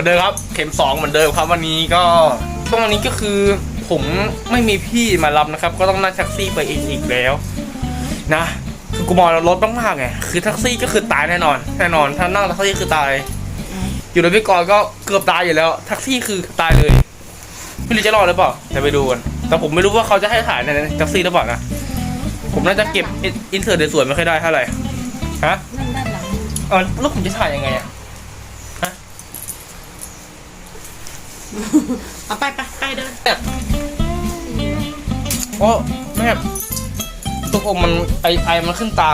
มือนเดิมครับ เข็มสองเหมือนเดิมครับ วันนี้ก็ช่วงวันนี้ก็คือผมไม่มีพี่มารับนะครับ ก็ต้องนั่งแท็กซี่ไปอีกอีกแล้ว นะคือกูมองรถมากๆไงคือแท็กซี่ก็คือตายแน่นอนแน่นอน ถ้านั่งแท็กซี่คือตาย อยู่ในพี่กรก็เกือบตายอยู่แล้วแท็กซี่คือตายเลยไม่รู้จะรอดหรือเปล่าจะไปดูกันแต่ผมไม่รู้ว่าเขาจะให้ถ่ายในแท็กซี่หรือเปล่านะผมน่าจะเก็บอินเสิร์ตสวยๆไม่ค่อยได้เท่าไหร่ฮะนั่งด้านหลังเออแล้วผมจะถ่ายยังไงอะ เอาไปไปไปเดินแบบโอ้แม่ตัวผมมันไอไอมันขึ้นตา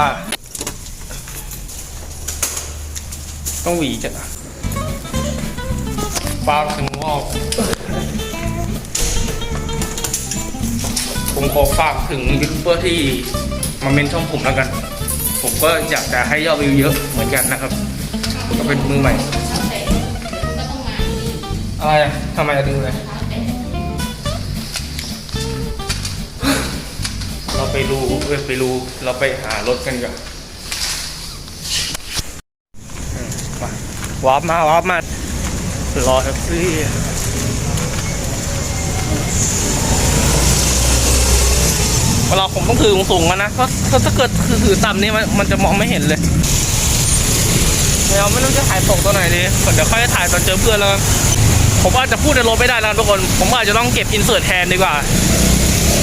ต้องหวีจัดอะปากถึงงอกผมขอฝากถึงยูทูบเบอร์ที่มาเมนช่องผมแล้วกัน ผมก็อยากจะให้ยอดวิวเยอะเหมือนกันนะครับ ผมก็เป็นมือใหม่ อะไรอะทำไมจะดึงเลย เราไปรูเอ้ยไปรูเราไปหารถกันก่อนอืมมาวาร์ปมาวาร์ปมารอแท็กซี่เวลาผมต้องถือสูงๆอะนะเพราะเพราะถ้าเกิดคือถือต่ำนี่มันมันจะมองไม่เห็นเลยเดี๋ยวไม่รู้จะถ่ายตกตัวไหนดีเดี๋ยวค่อยถ่ายตอนเจอเพื่อนแล้วกัน ผมว่าจะพูดในรถไม่ได้แล้วทุกคน ผมอาจจะต้องเก็บอินเสิร์ตแทนดีกว่า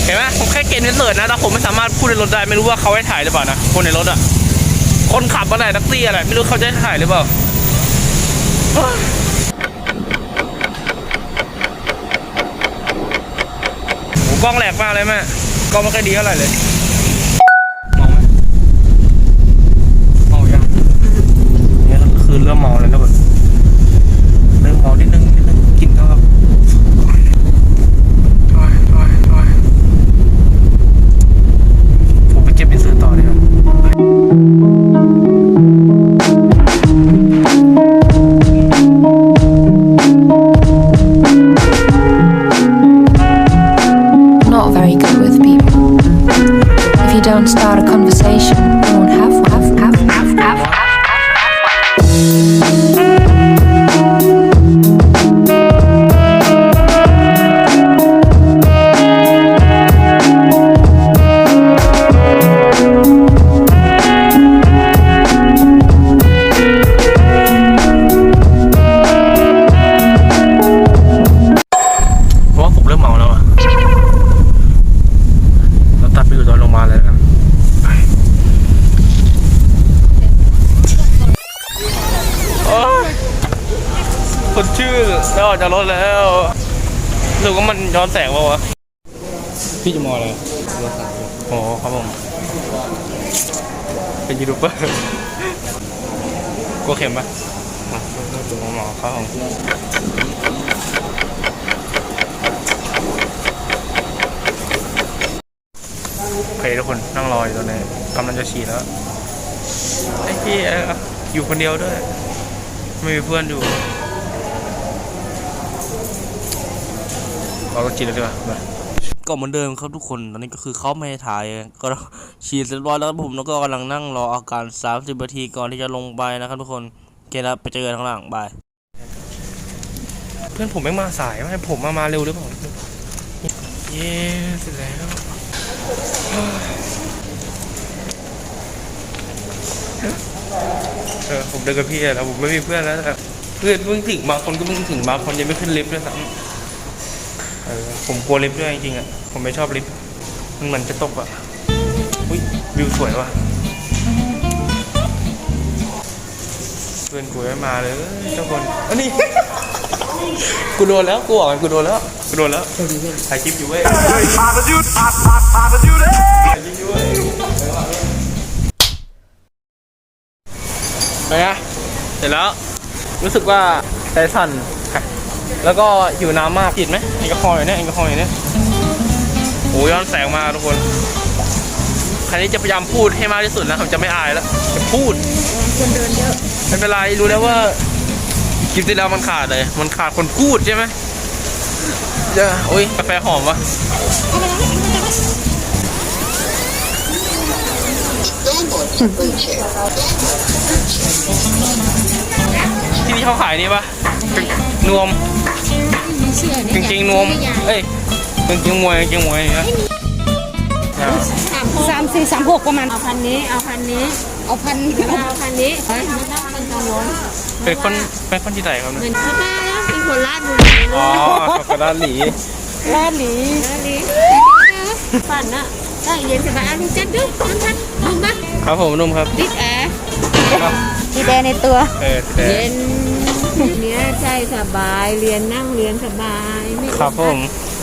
เห็นไหมผมแค่เกณฑ์เสิร์ชนะแต่ผมไม่สามารถพูดในรถได้ไม่รู้ว่าเขาให้ถ่ายหรือเปล่านะคนในรถอะคนขับอะไรแท็กซี่อะไรไม่รู้เขาจะให้ถ่ายหรือเปล่าเฮ้กล้องแหลกมากเลยแม่กล้องไม่ค่อยดีเท่าไหร่เลย ชื่อแล้วออกจากรถแล้วรู้สึกว่ามันย้อนแสงเปล่าวะพี่จะมองอะไรโอ้ครับผม เป็นยูทูบเบอร์กลัวเข็มปะอะดูหมอครับผมโอเคทุกคนนั่งรออยู่ตรงนี้กำลังจะฉีดแล้ว ไอ้พี่อยู่คนเดียวด้วย ไม่มีเพื่อนอยู่ เราก็ฉีดเลยดีกว่ามาก็เหมือนเดิมครับทุกคนตอนนี้ก็คือเขาไม่ให้ถ่ายก็ฉีดเสร็จเรียบร้อยแล้วผมแล้วก็กำลังนั่งรออาการ30นาทีก่อนที่จะลงไปนะครับทุกคนโอเคแล้วไปเจอกันข้างล่างบายเพื่อนผมไม่มาสายไม่ผมมามาเร็วหรือเปล่าเย้เสร็จแล้วเออผมเดินกับพี่อะแล้วผมไม่มีเพื่อนแล้วแต่เพื่อนเพิ่งถึงบางคนก็เพิ่งถึงบางคนยังไม่ขึ้นลิฟต์ด้วยซ้ำเออผมกลัวลิฟต์ด้วยจริงๆอะผมไม่ชอบลิฟต์มันเหมือนจะตกอะอุ้ยวิวสวยว่ะเพื่อนกูไม่มาเลยเจ้าคนอันนี้ กูโดนแล้วกูบอกกูโดนแล้วกูโดนแล้วถ่ายคลิปอยู่เว้ยถ่ายคลิปอยู่เว้ยไปนะเสร็จแล้วรู้สึกว่าใจสั่น แล้วก็หิวน้ำมากผิดไหมแอลกอฮอล์อยู่เนี่ยแอลกอฮอล์อยู่เนี่ยโอ้ยย้อนแสงมาทุกคนครั้นี้จะพยายามพูดให้มากที่สุดนะผมจะไม่อายแล้วจะพูดคนเดินเยอะไม่เป็นไรรู้แล้วว่าคลิปที่แล้วมันขาดเลย มันขาดคนพูดใช่ไหมเจ้าโอ้ยกาแฟหอมวะ ที่นี่ที่เขาขายนี่ปะนวมมีเสื้อกางเกงนวม เอ้ยกางเกงมวยกางเกงมวยนะสามสี่สามหกประมาณเอาพันนี้ เอาพันนี้เอาพันเอาพันนี้เฮ้ยไม่ต้องเป็นกังวลเป็นคนเป็นคนที่ไหนครับเหเนี่ยมือนที่บ้านนะเป็นคนลาดบุรีเลอ๋อยขอบคุณหลีลาดหลีลาดนี้ฝันอะได้เย็นสบายอะลุงจัดด้วยน้ำพันลุงบ้าครับผมนุ่มครับติดแอร์ครับมีแดงในตัวเออแต่เย็น เนี้ยใจสบายเรียนนั่งเรียนสบายไม่ครับผม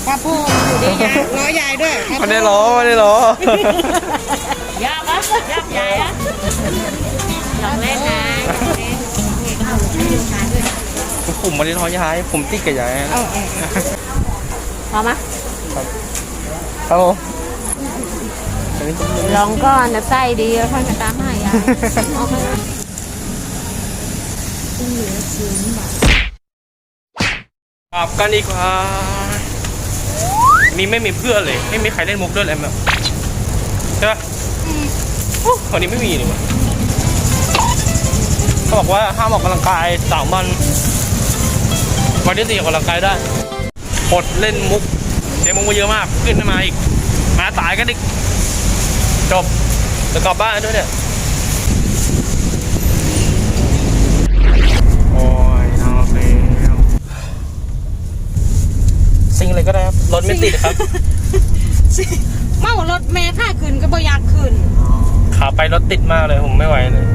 ครับพ่ออยู่ดียายล้อยายด้วยครับไม่ได้ล้อไม่ได้ล้อยากปะยากใหญ่อะลองเล่นนะลองเล่นนี่ก็เอาที่ดูชาด้วยผมไม่ได้ท้อย้าย ผมติดกับย้ายเอาเอาพอมะครับผมลองก่อนนะไส้ดีแล้วค่อยมาตามให้ยาย เอาไปกลับกันดีกว่านี่ไม่มีเพื่อนเลย ไม่มีใครเล่นมุกด้วยเลยแบบใช่ปะโอ้วันนี้ไม่มีเลยวะเขาบอกว่าห้ามออกกำลังกายสามวันวันที่สี่ออกกำลังกายได้อดเล่นมุกเสียมุกมาเยอะมาก ขึ้นมาอีก มาตายกันอีกจบจะกลับบ้านด้วยเนี่ย งอะไรก็ได้ครับ รถไม่ติดครับ เมารถเมย์ค่าขึ้นก็บ่อยากขึ้น ขาไปรถติดมากเลยผมไม่ไหวเลย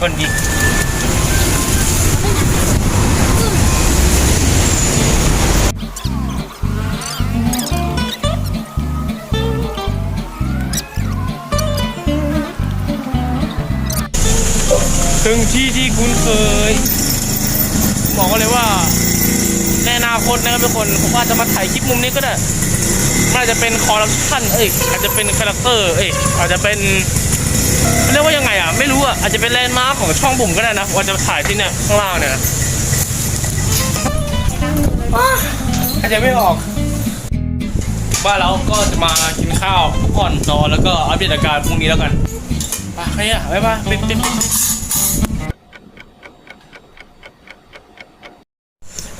คนดีถึงที่ที่คุ้นเคยบอกเลยว่าในอนาคตนะครับทุกคนผมว่าจะมาถ่ายคลิปมุมนี้ก็ได้มันอาจจะเป็นคอร์รัปชันเอ้ยอาจจะเป็นคาแรคเตอร์เอ้ยอาจจะเป็น เรียกว่ายังไงอะ ไม่รู้อะ อาจจะเป็นแลนด์มาร์คของช่องผมก็ได้นะว่าจะถ่ายที่เนี่ยข้างล่างเนี่ยนะอาจจะไม่ออกว่าเราก็จะมากินข้าวพักผ่อนนอนแล้วก็อัปเดตอาการพรุ่งนี้แล้วกันไปใครอะบ๊ายบายปิ๊บปิ๊บปิ๊บ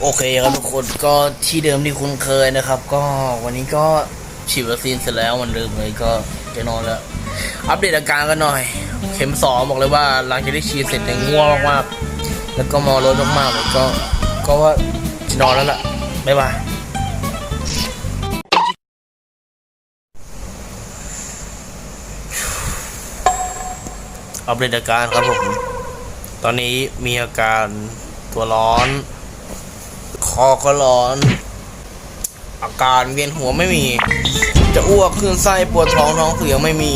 โอเคครับทุกคนก็ที่เดิมที่คุ้นเคยนะครับ ก็วันนี้ก็ฉีดวัคซีนเสร็จแล้วเหมันเดิมเลยก็จะนอนแล้ว อัปเดตอาการกันหน่อย เข็มสองบอกเลยว่าหลังจากที่ฉีดเสร็จเนี่ยง่วงมากๆแล้วก็มารถมากๆเลยก็ก็ว่าจะนอนแล้วล่ะบ๊ายบายอัปเดตอาการครับผม ตอนนี้มีอาการตัวร้อน คอก็ร้อน อาการเวียนหัวไม่มี จะอ้วกคลื่นไส้ปวดท้องท้องเสียไม่มี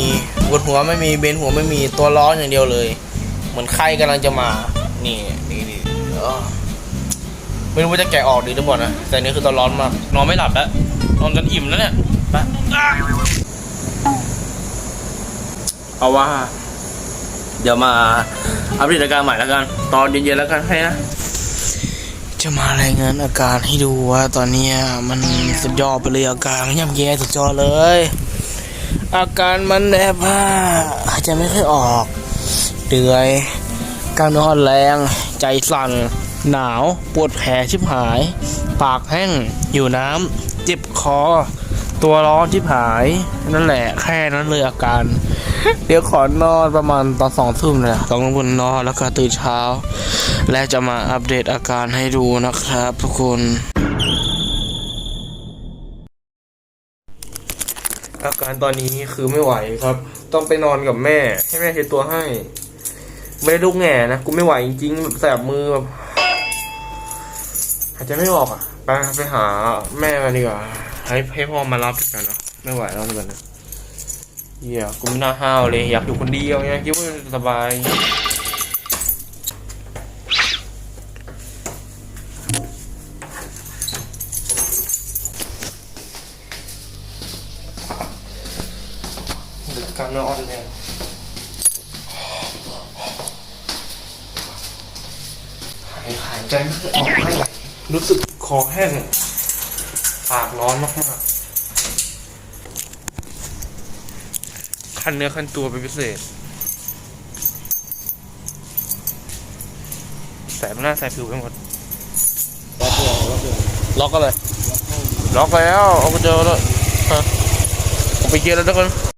ปวดหัวไม่มีเบนหัวไม่มีตัวร้อนอย่างเดียวเลย เหมือนไข้กำลังจะมา นี่นี่นี่ไม่รู้ว่าจะแกะออกดีหรือเปล่านะแต่นี่คือตัวร้อนมากนอนไม่หลับแล้วนอนจนอิ่มแล้วเนี่ยปะเอาว่า เดี๋ยวมาอัปเดตอาการใหม่แล้วกัน ตอนเย็นๆแล้วกันให้นะ จะมารายงานอาการให้ดูว่าตอนนี้มันสุดยอดไปเลยอาการย่ำแย่สุดยอดเลย อาการมันแบบว่าหายใจไม่ค่อยออกเดือยกล้ามเนื้ออ่อนแรง ใจสั่น หนาว ปวดแผลชิบหาย ปากแห้ง อยู่น้ำเจ็บคอ ตัวร้อนชิบหาย นั่นแหละแค่นั้นเลยอาการ เดี๋ยวขอนอนประมาณตอนสองทุ่มเลยสองทุ่มนอนแล้วก็ตื่นเช้า และจะมาอัปเดตอาการให้ดูนะครับทุกคนอาการตอนนี้คือไม่ไหวครับ ต้องไปนอนกับแม่ ให้แม่เช็ดตัวให้ ไม่ได้ลูกแง่นะกูไม่ไหวจริงๆแบบแสบมือแบบหายใจไม่ออกอะไปไปหาแม่กันดีกว่าให้ให้พ่อมารับกันเนาะไม่ไหวแล้วเหมือนกันนะ เหี้ยกูไม่น่าห้าวเลยอยากอยู่คนเดียวไงคิดว่าสบายกล้ามเนื้อนแรงหายหายใจไม่อออกไม่ไหวรู้สึกคอแห้งปากร้อนมากๆ คันเนื้อคันตัวเป็นพิเศษแสบหน้าแสบผิวไปหมดล็อกก็เลยล็อกแล้วเอาไปเจอแล้วฮะผมไปเจอแล้วทุกคน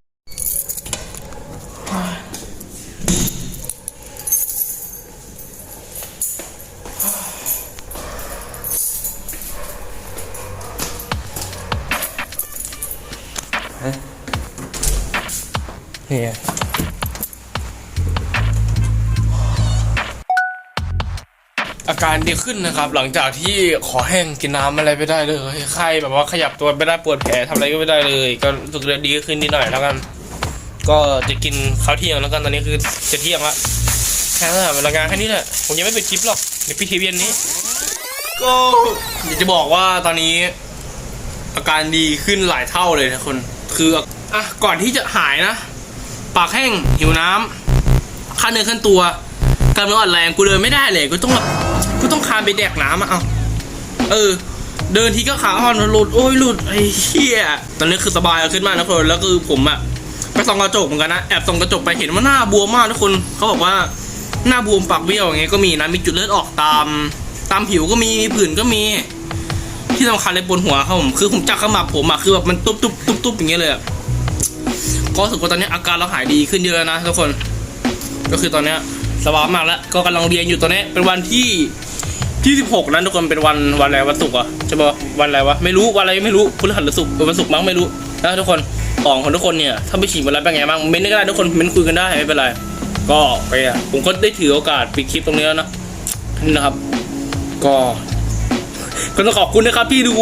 นี่อาการดีขึ้นนะครับ หลังจากที่ขอแห้งกินน้ำอะไรไม่ได้เลยไข้แบบว่าขยับตัวไม่ได้ปวดแผลทำอะไรก็ไม่ได้เลย ก็รู้สึกดีขึ้นนิดหน่อยแล้วกัน ก็จะกินข้าวเที่ยงแล้วกันตอนนี้คือจะเที่ยงละแค่นั้นแหละรางานแค่นี้แหละผมยังไม่ปิดคลิปหรอกเดี๋ยวพี่ทีเวียนนี้ ก็อยากจะบอกว่าตอนนี้ อาการดีขึ้นหลายเท่าเลยนะคนคืออะก่อนที่จะหายนะ ปากแห้งหิวน้ำขั้นเนื้อขั้นตัวกล้ามเนื้ออ่อนแรงกูเดินไม่ได้เลยกูต้องแบบกูต้องคานไปแดกน้ำอะเอาเออ เดินทีก็ขาอ่อนหลุดโอ้ยหลุดไอ้เหี้ยตอนนี้คือสบายขึ้นมากนะคนแล้วคือผมอะไปส่องกระจกเหมือนกันนะแอบส่องกระจกไปเห็นว่าหน้าบวมมากทุกคนเขาบอกว่าหน้าบวมปากเบี้ยวอย่างเงี้ยก็มีนะมีจุดเลือดออกตาม ตามผิวก็มีมีผื่นก็มี ที่สำคัญเลยบนหัวครับผมคือผมจักขมับผมอะคือแบบมันตุ๊บตุ๊บตุ๊บตุ๊บอย่างเงี้ยเลยอะ ก็รู้สึกว่าตอนนี้อาการเราหายดีขึ้นเยอะนะทุกคน ก็คือตอนนี้สบายมากแล้ว ก็กำลังเรียนอยู่ตอนนี้ เป็นวันที่ที่16นั้นทุกคนเป็นวันวันอะไรวันศุกร์อะใช่ปะวันอะไรวะไม่รู้วันอะไรไม่รู้พฤหัสหรือศุกร์เป็นวันศุกร์มั้งไม่รู้นะทุกคนของของทุกคนเนี่ยถ้าไม่ฉีดวันแล้วเป็นไงบ้างเม้นต์ได้ก็ได้ทุกคนเม้นต์คุยกันได้ไม่เป็นไร ก็ไปอะผมก็ได้ถือโอกาสปิดคลิปตรงนี้แล้วนะนี่นะครับ ก็ก็ต้องขอบคุณนะครับที่ดู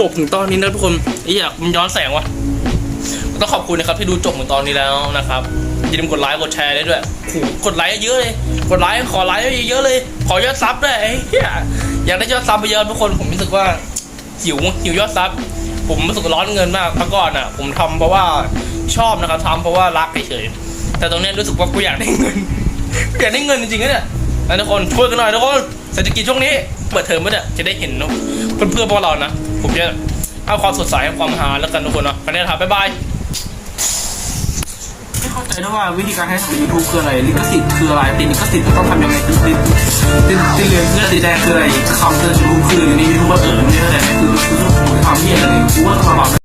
จบถึงตอนนี้นะทุกคนไอ้อยากมันย้อนแสงวะ ต้องขอบคุณนะครับที่ดูจบถึงตอนนี้แล้วนะครับอย่าลืมกดไลค์กดแชร์ได้ด้วยกดไลค์เยอะเลย กดไลค์ขอไลค์เยอะๆเลย ขอยอดซับด้วยไอ้เหี้ยอยากได้ยอดซับไปเยอะทุกคนผมรู้สึกว่าหิวหิวยอดซับผมรู้สึกร้อนเงินมากเมื่อก่อนอะ ผมทำเพราะว่าชอบนะครับทำเพราะว่ารักเฉยๆแต่ตรงเนี้ยรู้สึกว่ากูอยากได้เงินกูอยากได้เงินจริงๆนะเนี่ยนะทุกคนช่วยกันหน่อยทุกคนเศรษฐกิจช่วงนี้เปิดเทอมไ่เนี่ยจะได้เห็นเพื่อนๆพวกเรานะผมจะให้ความสดใสให้ความฮาแล้วกันทุกคนเนาะกันนี้ครับบ๊ายบาย เข้าใจด้วยว่าวิธีการใช้ของยูทูบคืออะไรลิขสิทธิ์คืออะไรติดลิขสิทธิ์ต้องทำยังไงติดติดติดติดเรียนเพื่อติดแดงคืออะไรคำเตือนยูทูบคืออยู่ในยูทูบเออเนี่ยอะไรคือคือทำเพี้ยอะไรกูว่าทำาบบ